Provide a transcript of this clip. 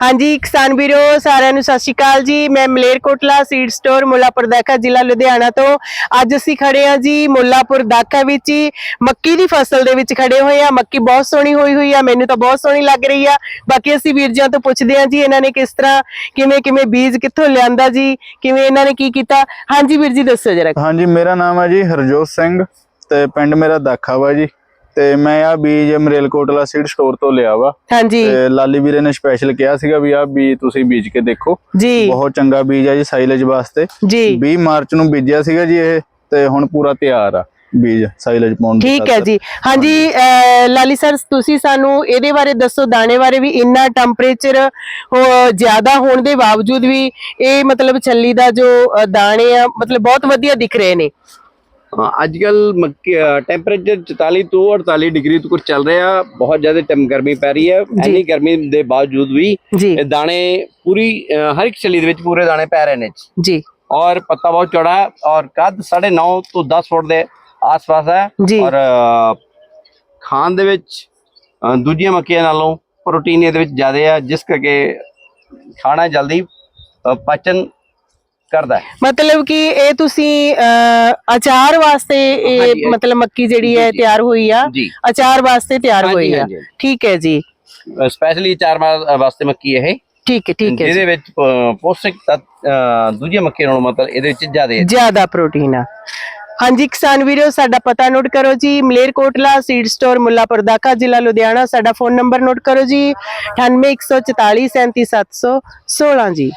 ਹਾਂਜੀ, ਕਿਸਾਨ ਵੀਰੋ, ਸਾਰਿਆਂ ਨੂੰ ਸਤਿ ਸ਼੍ਰੀ ਅਕਾਲ ਜੀ। ਮੈਂ ਮਲੇਰਕੋਟਲਾ ਸੀਡ ਸਟੋਰ ਮੁੱਲਾਪੁਰ ਦਾਖਾ, ਜ਼ਿਲ੍ਹਾ ਲੁਧਿਆਣਾ ਤੋਂ। ਅੱਜ ਅਸੀਂ ਖੜੇ ਹਾਂ ਜੀ ਮੁੱਲਾਪੁਰ ਦਾਖਾ ਵਿੱਚ ਹੀ। ਮੱਕੀ ਦੀ ਫਸਲ ਦੇ ਵਿੱਚ ਖੜੇ ਹੋਏ ਆ ਮੱਕੀ ਬਹੁਤ ਸੋਹਣੀ ਹੋਈ ਹੋਈ ਆ, ਮੈਨੂੰ ਤਾਂ ਬਹੁਤ ਸੋਹਣੀ ਲੱਗ ਰਹੀ ਆ। ਬਾਕੀ ਅਸੀਂ ਵੀਰ ਜੀਆਂ ਤੋਂ ਪੁੱਛਦੇ ਹਾਂ ਜੀ, ਇਹਨਾਂ ਨੇ ਕਿਸ ਤਰ੍ਹਾਂ, ਕਿਵੇਂ ਕਿਵੇਂ ਬੀਜ ਕਿੱਥੋਂ ਲਿਆਂਦਾ ਜੀ? ਕਿਵੇਂ ਇਹਨਾਂ ਨੇ ਕੀ ਕੀਤਾ? ਹਾਂਜੀ ਵੀਰ ਜੀ, ਦੱਸੋ ਜਰਾ। ਹਾਂਜੀ, ਮੇਰਾ ਨਾਮ ਹੈ ਜੀ ਹਰਜੋਤ ਸਿੰਘ ਤੇ ਪਿੰਡ ਮੇਰਾ ਦਾਖਾ ਵਾ ਜੀ। ਤੇ ਮੈਂ ਆ ਬੀਜ ਮਰੇਲਕੋਟਲਾ ਸੀਡ ਸਟੋਰ ਤੋਂ ਲਿਆ ਵਾ। ਹਾਂਜੀ। ਤੇ ਲਾਲੀ ਵੀਰੇ ਨੇ ਸਪੈਸ਼ਲ ਕਿਹਾ ਸੀਗਾ ਵੀ ਆ ਬੀਜ ਤੁਸੀਂ ਬੀਜ ਕੇ ਦੇਖੋ। ਜੀ। ਬਹੁਤ ਚੰਗਾ ਬੀਜ ਹੈ ਜੀ ਸਾਈਲੇਜ ਵਾਸਤੇ। ਜੀ। 20 ਮਾਰਚ ਨੂੰ ਬੀਜਿਆ ਸੀਗਾ ਜੀ ਇਹ ਤੇ ਹੁਣ ਪੂਰਾ ਤਿਆਰ ਆ ਬੀਜ ਸਾਈਲੇਜ ਪਾਉਣ ਦੇ ਠੀਕ ਹੈ। ਜੀ। ਹਾਂਜੀ ਲਾਲੀ ਸਰ ਤੁਸੀਂ ਸਾਨੂੰ ਇਹਦੇ ਬਾਰੇ ਦੱਸੋ ਦਾਣੇ ਬਾਰੇ ਵੀ ਇੰਨਾ ਟੈਂਪਰੇਚਰ ਜ਼ਿਆਦਾ ਹੋਣ ਦੇ ਬਾਵਜੂਦ ਵੀ ਇਹ ਮਤਲਬ ਛੱਲੀ ਦਾ ਜੋ ਦਾਣੇ ਆ ਮਤਲਬ ਬਹੁਤ ਵਧੀਆ ਦਿਖ ਰਹੇ ਨੇ। ਅੱਜ ਕੱਲ ਟੈਂਪਰੇਚਰ 44 ਤੋਂ 48 ਡਿਗਰੀ ਤੱਕ ਚੱਲ ਰਿਹਾ ਬਹੁਤ ਜ਼ਿਆਦਾ ਟੈਂਪ ਗਰਮੀ ਪੈ ਰਹੀ ਹੈ। ਇੰਨੀ ਗਰਮੀ ਦੇ ਬਾਵਜੂਦ ਵੀ ਇਹ ਦਾਣੇ ਪੂਰੀ ਹਰ ਇੱਕ ਛੱਲੀ ਦੇ ਵਿੱਚ ਪੂਰੇ ਦਾਣੇ ਪੈ ਰਹੇ ਨੇ ਜੀ ਔਰ ਪੱਤਾ ਬਹੁਤ ਚੌੜਾ ਹੈ ਔਰ ਕੱਦ 9.5 ਤੋਂ 10 ਫੁੱਟ ਦੇ ਆਸ-ਪਾਸ ਹੈ। ਔਰ ਖਾਣ ਦੇ ਵਿੱਚ ਦੂਜੀਆਂ ਮੱਕੀਆਂ ਨਾਲੋਂ ਪ੍ਰੋਟੀਨ ਇਹਦੇ ਵਿੱਚ ਜ਼ਿਆਦਾ ਹੈ ਜਿਸ ਕਰਕੇ ਖਾਣਾ ਜਲਦੀ ਪਾਚਨ ਕਰਦਾ ਹੈ। ਮਤਲਬ ਕਿ ਇਹ ਤੁਸੀਂ ਅਚਾਰ ਵਾਸਤੇ ਇਹ ਮਤਲਬ ਮੱਕੀ ਜਿਹੜੀ ਹੈ। ਤਿਆਰ ਹੋਈ ਆ? ਅਚਾਰ ਵਾਸਤੇ ਤਿਆਰ ਹੋਈ ਆ। ਠੀਕ ਹੈ ਜੀ। ਸਪੈਸ਼ਲੀ ਚਾਰ ਮਾਹ ਵਾਸਤੇ ਮੱਕੀ ਇਹ। ਠੀਕ ਹੈ ਠੀਕ ਹੈ। ਜਿਹਦੇ ਵਿੱਚ ਅਹ, ਪੌਸ਼ਟਿਕ ਤੱਤ ਅਹ, ਦੂਜੀਆਂ ਮੱਕੀਆਂ ਨਾਲੋਂ ਮਤਲਬ ਇਹਦੇ ਵਿੱਚ ਜ਼ਿਆਦਾ ਜ਼ਿਆਦਾ ਪ੍ਰੋਟੀਨ ਆ। ਹਾਂਜੀ ਕਿਸਾਨ ਵੀਰੋ ਸਾਡਾ ਪਤਾ ਨੋਟ ਕਰੋ ਜੀ। ਮਲੇਰਕੋਟਲਾ ਸੀਡ ਸਟੋਰ ਮੁੱਲਾਪੁਰ ਦਾਖਾ ਜ਼ਿਲ੍ਹਾ ਲੁਧਿਆਣਾ। ਸਾਡਾ ਫੋਨ ਨੰਬਰ ਨੋਟ ਕਰੋ ਜੀ। 9814437716 ਜੀ।